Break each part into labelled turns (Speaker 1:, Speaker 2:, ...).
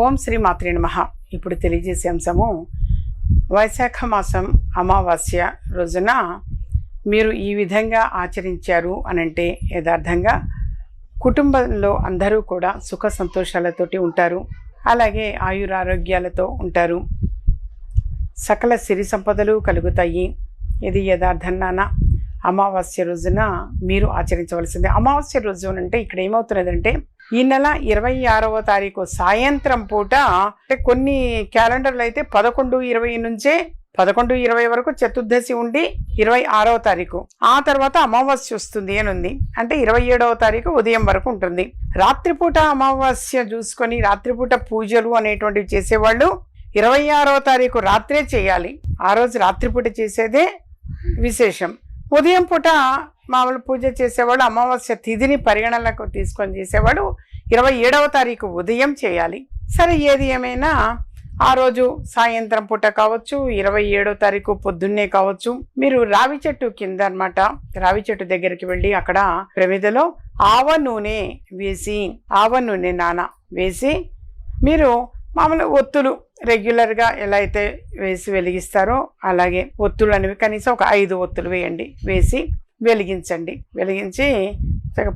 Speaker 1: ఓం శ్రీ మాత్రి నమ. ఇప్పుడు తెలియజేసే అంశము వైశాఖ మాసం అమావాస్య రోజున మీరు ఈ విధంగా ఆచరించారు అనంటే యథార్థంగా కుటుంబంలో అందరూ కూడా సుఖ సంతోషాలతోటి ఉంటారు. అలాగే ఆయురారోగ్యాలతో ఉంటారు. సకల సిరి సంపదలు కలుగుతాయి. ఇది యథార్థన్నాన అమావాస్య రోజున మీరు ఆచరించవలసింది. అమావాస్య రోజు అంటే ఇక్కడ ఏమవుతున్నదంటే ఈ నెల ఇరవై ఆరవ తారీఖు సాయంత్రం పూట అంటే కొన్ని క్యాలెండర్లు అయితే పదకొండు ఇరవై నుంచే పదకొండు ఇరవై వరకు చతుర్దశి ఉండి ఇరవై ఆరవ తారీఖు. ఆ తర్వాత అమావాస్య వస్తుంది అని ఉంది. అంటే ఇరవై ఏడవ తారీఖు ఉదయం వరకు ఉంటుంది. రాత్రిపూట అమావాస్య చూసుకొని రాత్రిపూట పూజలు అనేటువంటివి చేసేవాళ్ళు ఇరవై ఆరవ తారీఖు రాత్రే చేయాలి. ఆ రోజు రాత్రిపూట చేసేదే విశేషం. ఉదయం పూట మామూలు పూజ చేసేవాడు అమావాస్య తిథిని పరిగణనలకు తీసుకొని చేసేవాడు ఇరవై ఏడవ తారీఖు ఉదయం చేయాలి. సరే ఏది ఏమైనా ఆ రోజు సాయంత్రం పూట కావచ్చు ఇరవై ఏడో తారీఖు పొద్దున్నే కావచ్చు మీరు రావి చెట్టు కింద అన్నమాట రావి చెట్టు దగ్గరికి వెళ్ళి అక్కడ ప్రమిదలో ఆవ నూనె వేసి ఆవ నూనె నాన వేసి మీరు మామూలు ఒత్తులు రెగ్యులర్గా ఎలా అయితే వేసి వెలిగిస్తారో అలాగే ఒత్తులు అనేవి కనీసం ఒక ఐదు ఒత్తులు వేయండి. వేసి వెలిగించండి. వెలిగించి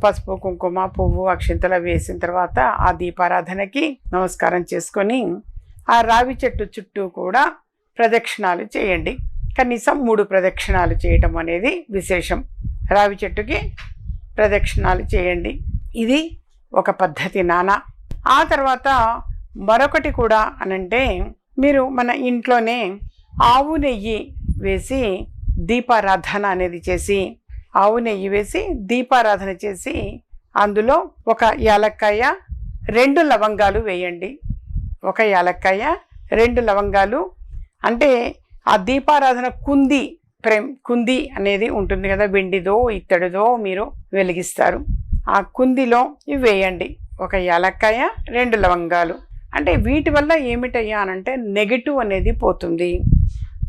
Speaker 1: పసుపు కుంకుమ పువ్వు అక్షింతలు వేసిన తర్వాత ఆ దీపారాధనకి నమస్కారం చేసుకొని ఆ రావి చెట్టు చుట్టూ కూడా ప్రదక్షిణాలు చేయండి. కనీసం మూడు ప్రదక్షిణాలు చేయటం అనేది విశేషం. రావి చెట్టుకి ప్రదక్షిణాలు చేయండి. ఇది ఒక పద్ధతి నానా. ఆ తర్వాత మరొకటి కూడా అనంటే మీరు మన ఇంట్లోనే ఆవు నెయ్యి వేసి దీపారాధన అనేది చేసి ఆవు నెయ్యి వేసి దీపారాధన చేసి అందులో ఒక యాలక్కాయ రెండు లవంగాలు వేయండి. ఒక యాలక్కాయ రెండు లవంగాలు. అంటే ఆ దీపారాధన కుంది ప్రేమ్ కుంది అనేది ఉంటుంది కదా వెండిదో ఇత్తడిదో మీరు వెలిగిస్తారు. ఆ కుందిలో ఇవి వేయండి. ఒక యాలక్కాయ రెండు లవంగాలు. అంటే వీటి వల్ల ఏమిటయ్యా అనంటే నెగటివ్ అనేది పోతుంది.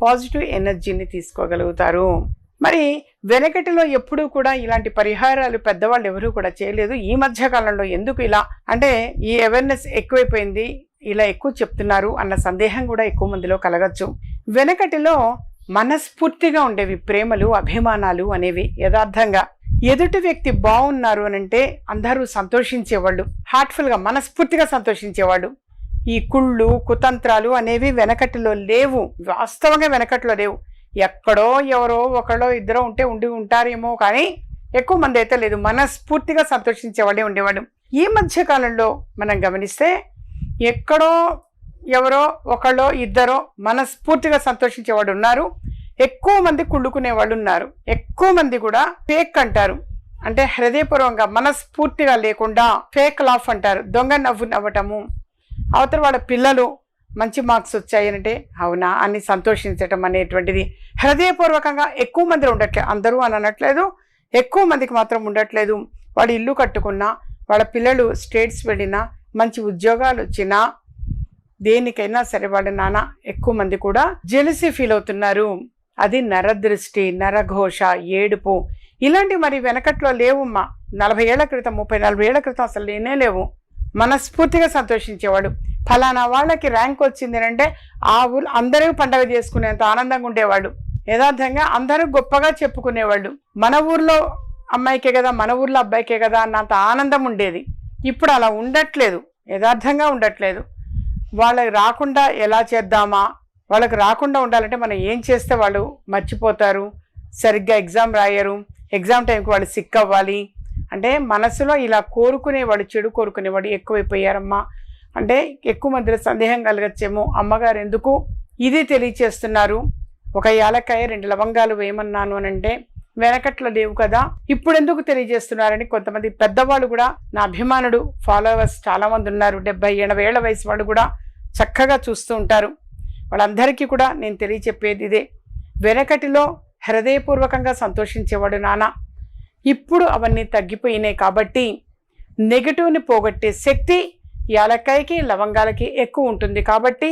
Speaker 1: పాజిటివ్ ఎనర్జీని తీసుకోగలుగుతారు. మరి వెనకటిలో ఎప్పుడూ కూడా ఇలాంటి పరిహారాలు పెద్దవాళ్ళు ఎవరూ కూడా చేయలేదు. ఈ మధ్య కాలంలో ఎందుకు ఇలా? అంటే ఈ అవేర్నెస్ ఎక్కువైపోయింది. ఇలా ఎక్కువ చెప్తున్నారు అన్న సందేహం కూడా ఎక్కువ మందిలో కలగచ్చు. వెనకటిలో మనస్ఫూర్తిగా ఉండేవి ప్రేమలు అభిమానాలు అనేవి యథార్థంగా. ఎదుటి వ్యక్తి బాగున్నారు అని అంటే అందరూ సంతోషించేవాళ్ళు. హార్ట్ఫుల్గా మనస్ఫూర్తిగా సంతోషించేవాళ్ళు. ఈ కుళ్ళు కుతంత్రాలు అనేవి వెనకటిలో లేవు. వాస్తవంగా వెనకట్లో లేవు. ఎక్కడో ఎవరో ఒకళ్ళో ఇద్దరో ఉంటే ఉండి ఉంటారేమో కానీ ఎక్కువ మంది అయితే లేదు. మనస్ఫూర్తిగా సంతోషించేవాడే ఉండేవాడు ఈ మధ్య కాలంలో మనం గమనిస్తే ఎక్కడో ఎవరో ఒకళ్ళో ఇద్దరో మనస్ఫూర్తిగా సంతోషించేవాడు ఉన్నారు. ఎక్కువ మంది కుళ్ళుకునే వాళ్ళు ఉన్నారు. ఎక్కువ మంది కూడా ఫేక్ అంటారు. అంటే హృదయపూర్వకంగా మనస్ఫూర్తిగా లేకుండా ఫేక్ లాఫ్ అంటారు. దొంగ నవ్వు నవ్వటము. అవతల వాళ్ళ పిల్లలు మంచి మార్క్స్ వచ్చాయనంటే అవునా అని సంతోషించటం అనేటువంటిది హృదయపూర్వకంగా ఎక్కువ మంది ఉండట్లేదు అందరూ అని అనట్లేదు. ఎక్కువ మందికి మాత్రం ఉండట్లేదు. వాడు ఇల్లు కట్టుకున్నా వాళ్ళ పిల్లలు స్టేట్స్ వెళ్ళినా మంచి ఉద్యోగాలు వచ్చినా దేనికైనా సరే వాళ్ళ నాన్న ఎక్కువ మంది కూడా జెలసీ ఫీల్ అవుతున్నారు. అది నరదృష్టి నరఘోష ఏడుపు. ఇలాంటి మరి వెనకట్లో లేవుమ్మా. నలభై ఏళ్ళ క్రితం ముప్పై నలభై ఏళ్ళ క్రితం అసలు లేనే లేవు. మనస్ఫూర్తిగా సంతోషించేవాడు ఫలానా వాళ్ళకి ర్యాంక్ వచ్చింది అంటే ఆ ఊరు అందరూ పండగ చేసుకునేంత ఆనందంగా ఉండేవాడు యథార్థంగా అందరూ గొప్పగా చెప్పుకునేవాళ్ళు. మన ఊర్లో అమ్మాయికే కదా మన ఊర్లో అబ్బాయికే కదా అన్నంత ఆనందం ఉండేది. ఇప్పుడు అలా ఉండట్లేదు. యథార్థంగా ఉండట్లేదు. వాళ్ళకి రాకుండా ఎలా చేద్దామా? వాళ్ళకి రాకుండా ఉండాలంటే మనం ఏం చేస్తే వాళ్ళు మర్చిపోతారు? సరిగ్గా ఎగ్జామ్ రాయరు. ఎగ్జామ్ టైంకి వాళ్ళు సిక్ అవ్వాలి. అంటే మనసులో ఇలా కోరుకునేవాడు చెడు కోరుకునేవాడు ఎక్కువైపోయారమ్మా. అంటే ఎక్కువ మందిలో సందేహం కలగచ్చేమో అమ్మగారు ఎందుకు ఇది తెలియచేస్తున్నారు? ఒక ఏలకాయ రెండు లవంగాలు వేయమన్నాను అని అంటే వెనకట్లో లేవు కదా ఇప్పుడు ఎందుకు తెలియజేస్తున్నారని కొంతమంది పెద్దవాళ్ళు కూడా నా అభిమానుడు ఫాలోవర్స్ చాలామంది ఉన్నారు డెబ్బై ఎనభై ఏళ్ళ వయసు వాళ్ళు కూడా చక్కగా చూస్తూ ఉంటారు. వాళ్ళందరికీ కూడా నేను తెలియచెప్పేది ఇదే. వెనకటిలో హృదయపూర్వకంగా సంతోషించేవాడు నాన్న ఇప్పుడు అవన్నీ తగ్గిపోయినాయి కాబట్టి నెగిటివ్ని పోగొట్టే శక్తి యాలక్కాయకి లవంగాలకి ఎక్కువ ఉంటుంది కాబట్టి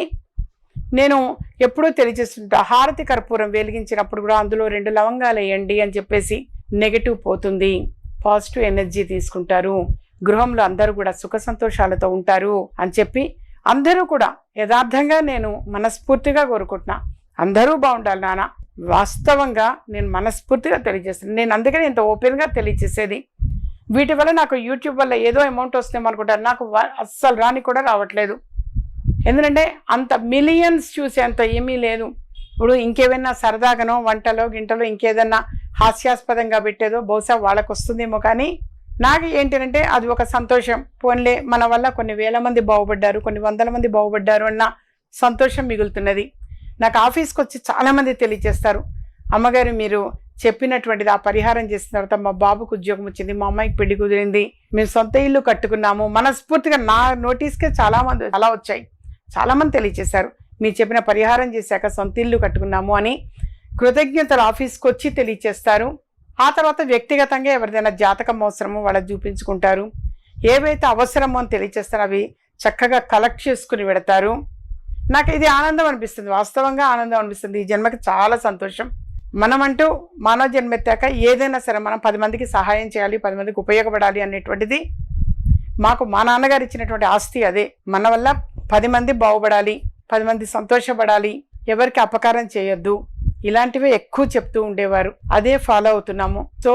Speaker 1: నేను ఎప్పుడూ తెలియజేస్తుంటా హారతి కర్పూరం వెలిగించినప్పుడు కూడా అందులో రెండు లవంగాలు వేయండి అని చెప్పేసి నెగటివ్ పోతుంది. పాజిటివ్ ఎనర్జీ తీసుకుంటారు. గృహంలో అందరూ కూడా సుఖ సంతోషాలతో ఉంటారు అని చెప్పి అందరూ కూడా యథార్థంగా నేను మనస్ఫూర్తిగా కోరుకుంటున్నా. అందరూ బాగుండాలి నాన్న. వాస్తవంగా నేను మనస్ఫూర్తిగా తెలియజేస్తాను నేను అందుకని ఇంత ఓపెన్గా తెలియజేసేది. వీటి వల్ల నాకు యూట్యూబ్ వల్ల ఏదో అమౌంట్ వస్తుందేమో అనుకుంటారు. నాకు అస్సలు రాని కూడా రావట్లేదు. ఎందుకంటే అంత మిలియన్స్ చూసేంత ఏమీ లేదు. ఇప్పుడు ఇంకేమైనా సరదాగానో వంటలో గింటలో ఇంకేదన్నా హాస్యాస్పదంగా పెట్టేదో బహుశా వాళ్ళకు వస్తుందేమో కానీ నాకు ఏంటంటే అది ఒక సంతోషం. పోన్లే మన వల్ల కొన్ని వేల మంది బాగుపడ్డారు కొన్ని వందల మంది బాగుపడ్డారు అన్న సంతోషం మిగులుతున్నది. నాకు ఆఫీస్కి వచ్చి చాలామంది తెలియజేస్తారు. అమ్మగారు మీరు చెప్పినటువంటిది ఆ పరిహారం చేసిన తర్వాత మా బాబుకు ఉద్యోగం వచ్చింది మా అమ్మాయికి పెళ్ళి కుదిరింది. మేము సొంత ఇల్లు కట్టుకున్నాము. మనస్ఫూర్తిగా నా నోటీస్కే చాలామంది అలా వచ్చాయి. చాలామంది తెలియచేశారు. తెలియజేశారు మీరు చెప్పిన పరిహారం చేశాక సొంత ఇల్లు కట్టుకున్నాము అని కృతజ్ఞతలు ఆఫీస్కి వచ్చి తెలియచేస్తారు. ఆ తర్వాత వ్యక్తిగతంగా ఎవరిదైనా జాతకం అవసరమో వాళ్ళకి చూపించుకుంటారు. ఏవైతే అవసరమో అని తెలియచేస్తారో అవి చక్కగా కలెక్ట్ చేసుకుని పెడతారు. నాకు ఇది ఆనందం అనిపిస్తుంది. వాస్తవంగా ఆనందం అనిపిస్తుంది. ఈ జన్మకి చాలా సంతోషం. మనమంటూ మానవ జన్మెత్తాక ఏదైనా సరే మనం పది మందికి సహాయం చేయాలి పది మందికి ఉపయోగపడాలి అనేటువంటిది మాకు మా నాన్నగారు ఇచ్చినటువంటి ఆస్తి అదే. మన వల్ల పది మంది బాగుపడాలి పది మంది సంతోషపడాలి ఎవరికి అపకారం చేయొద్దు. ఇలాంటివే ఎక్కువ చెప్తూ ఉండేవారు. అదే ఫాలో అవుతున్నాము. సో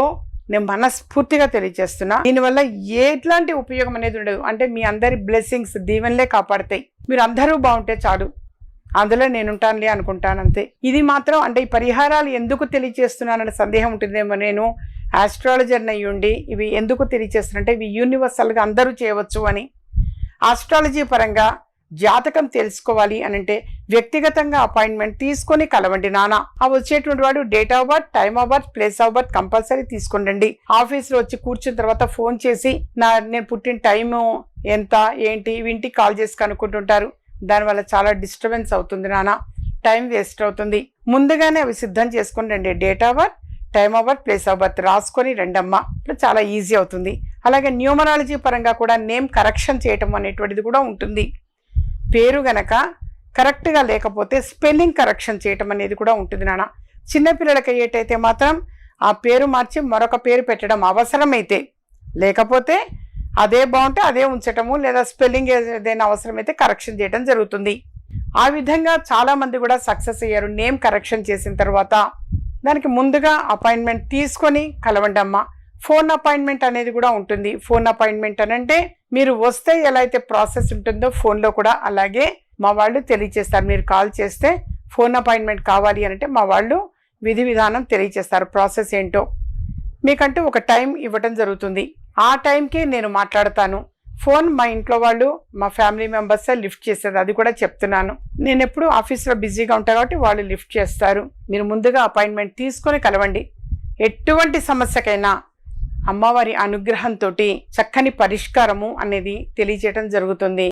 Speaker 1: నేను మనస్ఫూర్తిగా తెలియజేస్తున్నా. దీనివల్ల ఎట్లాంటి ఉపయోగం అనేది ఉండదు. అంటే మీ అందరి బ్లెస్సింగ్స్ దీవెనలే కాపాడతాయి. మీరు అందరూ బాగుంటే చాలు. అందులో నేనుంటానులే అనుకుంటాను అంతే ఇది మాత్రం అంటే ఈ పరిహారాలు ఎందుకు తెలియజేస్తున్నాననే సందేహం ఉంటుందేమో నేను ఆస్ట్రాలజర్ని అయ్యుండి ఉండి ఇవి ఎందుకు తెలియజేస్తున్నానంటే ఇవి యూనివర్సల్గా అందరూ చేయవచ్చు అని. ఆస్ట్రాలజీ పరంగా జాతకం తెలుసుకోవాలి అని అంటే వ్యక్తిగతంగా అపాయింట్మెంట్ తీసుకొని కలవండి నానా ఆ వచ్చేటువంటి వాడు date of birth time of birth place of birth compulsory తీసుకుండండి ఆఫీస్లో వచ్చి కూర్చున్న తర్వాత ఫోన్ చేసి నా నేను పుట్టిన టైము ఎంత ఏంటి ఇవి ఇంటికి కాల్ చేసి కనుక్కుంటుంటారు. దానివల్ల చాలా డిస్టర్బెన్స్ అవుతుంది నాన్న టైం వేస్ట్ అవుతుంది. ముందుగానే అవి సిద్ధం చేసుకుని రండి. Date of birth time of birth place of birth రాసుకొని రెండమ్మ. ఇట్లా చాలా ఈజీ అవుతుంది. అలాగే న్యూమరాలజీ పరంగా కూడా నేమ్ కరెక్షన్ చేయటం అనేటువంటిది కూడా ఉంటుంది. పేరు గనక కరెక్ట్గా లేకపోతే స్పెల్లింగ్ కరెక్షన్ చేయటం అనేది కూడా ఉంటుంది నాన్న చిన్నపిల్లలకి అయ్యేటైతే మాత్రం ఆ పేరు మార్చి మరొక పేరు పెట్టడం అవసరమైతే లేకపోతే అదే బాగుంటే అదే ఉంచటము లేదా స్పెల్లింగ్ ఏదైనా అవసరమైతే కరెక్షన్ చేయడం జరుగుతుంది. ఆ విధంగా చాలామంది కూడా సక్సెస్ అయ్యారు నేమ్ కరెక్షన్ చేసిన తర్వాత. దానికి ముందుగా అపాయింట్మెంట్ తీసుకొని కలవండి అమ్మ. ఫోన్ అపాయింట్మెంట్ అనేది కూడా ఉంటుంది. ఫోన్ అపాయింట్మెంట్ అని అంటే మీరు వస్తే ఎలా అయితే ప్రాసెస్ ఉంటుందో ఫోన్లో కూడా అలాగే మా వాళ్ళు తెలియచేస్తారు. మీరు కాల్ చేస్తే ఫోన్ అపాయింట్మెంట్ కావాలి అని అంటే మా వాళ్ళు విధి విధానం తెలియచేస్తారు ప్రాసెస్ ఏంటో. మీకంటూ ఒక టైం ఇవ్వటం జరుగుతుంది. ఆ టైంకి నేను మాట్లాడతాను. ఫోన్ మా ఇంట్లో వాళ్ళు మా ఫ్యామిలీ మెంబర్స్ లిఫ్ట్ చేసేది అది కూడా చెప్తున్నాను. నేను ఎప్పుడు ఆఫీస్లో బిజీగా ఉంటాను కాబట్టి వాళ్ళు లిఫ్ట్ చేస్తారు. మీరు ముందుగా అపాయింట్మెంట్ తీసుకొని కలవండి. ఎటువంటి సమస్యకైనా అమ్మవారి అనుగ్రహంతో చక్కని పరిష్కారము అనేది తెలియజేయడం జరుగుతుంది.